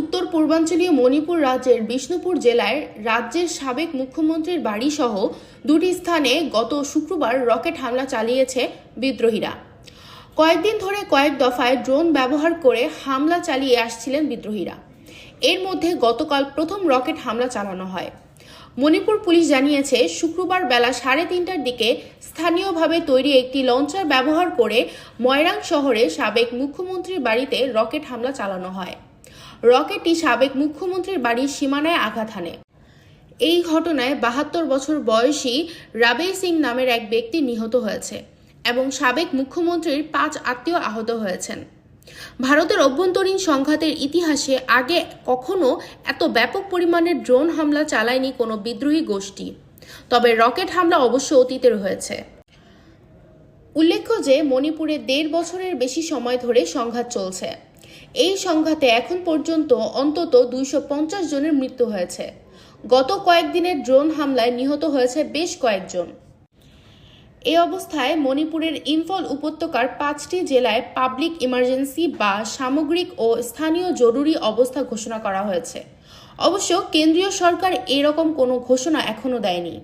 উত্তর পূর্বাঞ্চলীয় মণিপুর রাজ্যের বিষ্ণুপুর জেলায় রাজ্যের সাবেক মুখ্যমন্ত্রীর বাড়িসহ দুটি স্থানে গত শুক্রবার রকেট হামলা চালিয়েছে বিদ্রোহীরা। কয়েকদিন ধরে কয়েক দফায় ড্রোন ব্যবহার করে হামলা চালিয়ে আসছিলেন বিদ্রোহীরা। এর মধ্যে গতকাল প্রথম রকেট হামলা চালানো হয়। মণিপুর পুলিশ জানিয়েছে, শুক্রবার বেলা সাড়ে তিনটার দিকে স্থানীয়ভাবে তৈরি একটি লঞ্চার ব্যবহার করে ময়রাং শহরে সাবেক মুখ্যমন্ত্রীর বাড়িতে রকেট হামলা চালানো হয়। রকেটটি সাবেক মুখ্যমন্ত্রীর বাড়ির সীমানায় আঘাত হানে। এই ঘটনায় বাহাত্তর বছর বয়সী রাবেই সিং নামের এক ব্যক্তি নিহত হয়েছে এবং সাবেক মুখ্যমন্ত্রীর পাঁচ আত্মীয় আহত হয়েছেন। ভারতের অভ্যন্তরীণ সংঘাতের ইতিহাসে আগে কখনো এত ব্যাপক পরিমাণের ড্রোন হামলা চালায়নি কোনো বিদ্রোহী গোষ্ঠী। তবে রকেট হামলা অবশ্য অতীতের হয়েছে উল্লেখ্য যে মণিপুরে দেড় বছরের বেশি সময় ধরে সংঘাত চলছে। এই সংঘাতে এখন পর্যন্ত অন্তত দুইশো পঞ্চাশ জনের মৃত্যু হয়েছে। গত কয়েকদিনের ড্রোন হামলায় নিহত হয়েছে বেশ কয়েকজন। এই অবস্থায় মণিপুরের ইম্ফল উপত্যকার পাঁচটি জেলায় পাবলিক ইমার্জেন্সি বা সামগ্রিক ও স্থানীয় জরুরি অবস্থা ঘোষণা করা হয়েছে। অবশ্য কেন্দ্রীয় সরকার এরকম কোনো ঘোষণা এখনও দেয়নি।